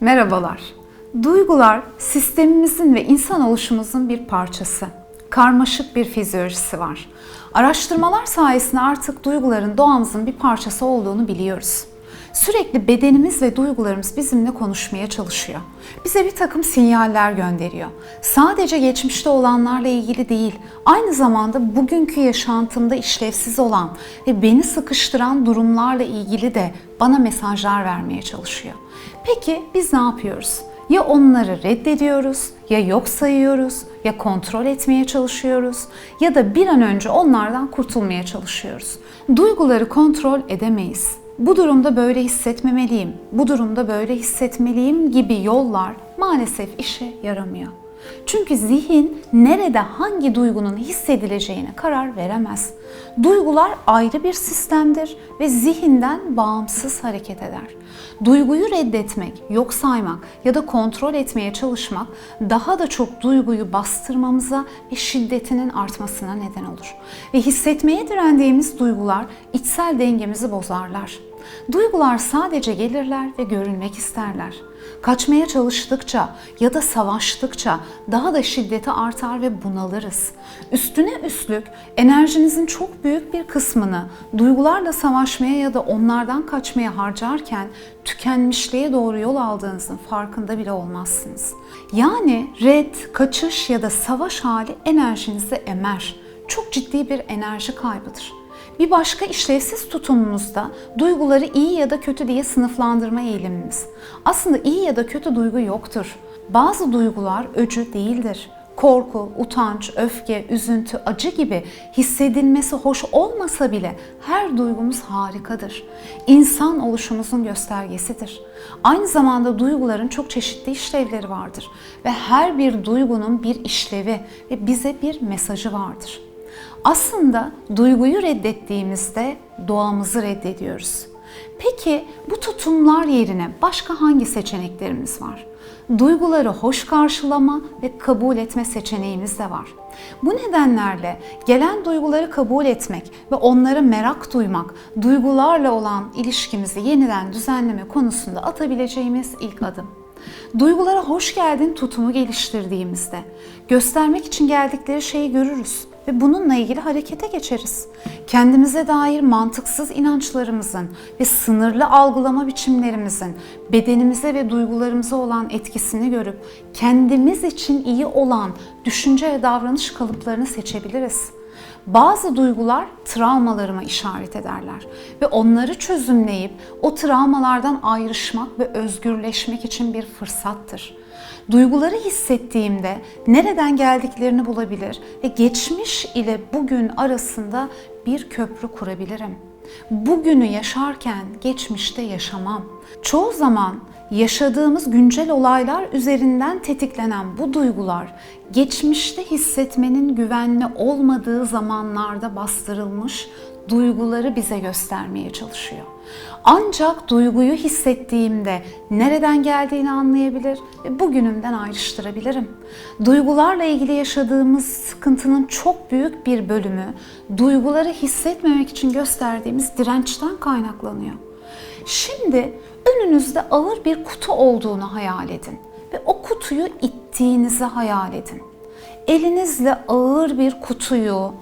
Merhabalar. Duygular sistemimizin ve insan oluşumuzun bir parçası. Karmaşık bir fizyolojisi var. Araştırmalar sayesinde artık duyguların doğamızın bir parçası olduğunu biliyoruz. Sürekli bedenimiz ve duygularımız bizimle konuşmaya çalışıyor. Bize bir takım sinyaller gönderiyor. Sadece geçmişte olanlarla ilgili değil, aynı zamanda bugünkü yaşantımda işlevsiz olan ve beni sıkıştıran durumlarla ilgili de bana mesajlar vermeye çalışıyor. Peki biz ne yapıyoruz? Ya onları reddediyoruz, ya yok sayıyoruz, ya kontrol etmeye çalışıyoruz ya da bir an önce onlardan kurtulmaya çalışıyoruz. Duyguları kontrol edemeyiz. Bu durumda böyle hissetmemeliyim, bu durumda böyle hissetmeliyim gibi yollar maalesef işe yaramıyor. Çünkü zihin nerede hangi duygunun hissedileceğine karar veremez. Duygular ayrı bir sistemdir ve zihinden bağımsız hareket eder. Duyguyu reddetmek, yok saymak ya da kontrol etmeye çalışmak daha da çok duyguyu bastırmamıza ve şiddetinin artmasına neden olur. Ve hissetmeye direndiğimiz duygular içsel dengemizi bozarlar. Duygular sadece gelirler ve görülmek isterler. Kaçmaya çalıştıkça ya da savaştıkça daha da şiddeti artar ve bunalırız. Üstüne üstlük enerjinizin çok büyük bir kısmını duygularla savaşmaya ya da onlardan kaçmaya harcarken tükenmişliğe doğru yol aldığınızın farkında bile olmazsınız. Yani red, kaçış ya da savaş hali enerjinizi emer. Çok ciddi bir enerji kaybıdır. Bir başka işlevsiz tutumumuzda duyguları iyi ya da kötü diye sınıflandırma eğilimimiz. Aslında iyi ya da kötü duygu yoktur. Bazı duygular öcü değildir. Korku, utanç, öfke, üzüntü, acı gibi hissedilmesi hoş olmasa bile her duygumuz harikadır. İnsan oluşumuzun göstergesidir. Aynı zamanda duyguların çok çeşitli işlevleri vardır ve her bir duygunun bir işlevi ve bize bir mesajı vardır. Aslında duyguyu reddettiğimizde doğamızı reddediyoruz. Peki bu tutumlar yerine başka hangi seçeneklerimiz var? Duyguları hoş karşılama ve kabul etme seçeneğimiz de var. Bu nedenlerle gelen duyguları kabul etmek ve onlara merak duymak, duygularla olan ilişkimizi yeniden düzenleme konusunda atabileceğimiz ilk adım. Duygulara hoş geldin tutumu geliştirdiğimizde göstermek için geldikleri şeyi görürüz ve bununla ilgili harekete geçeriz. Kendimize dair mantıksız inançlarımızın ve sınırlı algılama biçimlerimizin bedenimize ve duygularımıza olan etkisini görüp kendimiz için iyi olan düşünce ve davranış kalıplarını seçebiliriz. Bazı duygular travmalarıma işaret ederler ve onları çözümleyip o travmalardan ayrışmak ve özgürleşmek için bir fırsattır. Duyguları hissettiğimde nereden geldiklerini bulabilir ve geçmiş ile bugün arasında bir köprü kurabilirim. Bugünü yaşarken geçmişte yaşamam. Çoğu zaman yaşadığımız güncel olaylar üzerinden tetiklenen bu duygular geçmişte hissetmenin güvenli olmadığı zamanlarda bastırılmış duyguları bize göstermeye çalışıyor. Ancak duyguyu hissettiğimde nereden geldiğini anlayabilir ve bugünümden ayrıştırabilirim. Duygularla ilgili yaşadığımız sıkıntının çok büyük bir bölümü duyguları hissetmemek için gösterdiğimiz dirençten kaynaklanıyor. Şimdi önünüzde ağır bir kutu olduğunu hayal edin ve o kutuyu ittiğinizi hayal edin. Elinizle ağır bir kutuyu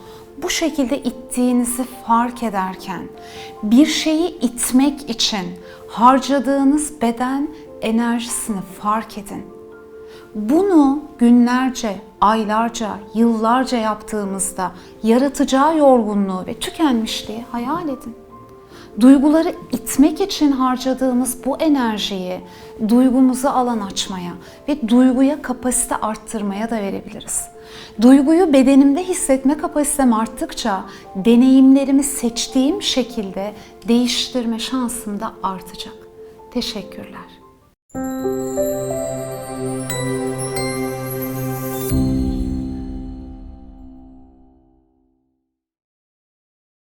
bu şekilde ittiğinizi fark ederken bir şeyi itmek için harcadığınız beden enerjisini fark edin. Bunu günlerce, aylarca, yıllarca yaptığımızda yaratacağı yorgunluğu ve tükenmişliği hayal edin. Duyguları itmek için harcadığımız bu enerjiyi duygumuza alan açmaya ve duyguya kapasite arttırmaya da verebiliriz. Duyguyu bedenimde hissetme kapasitem arttıkça deneyimlerimi seçtiğim şekilde değiştirme şansım da artacak. Teşekkürler.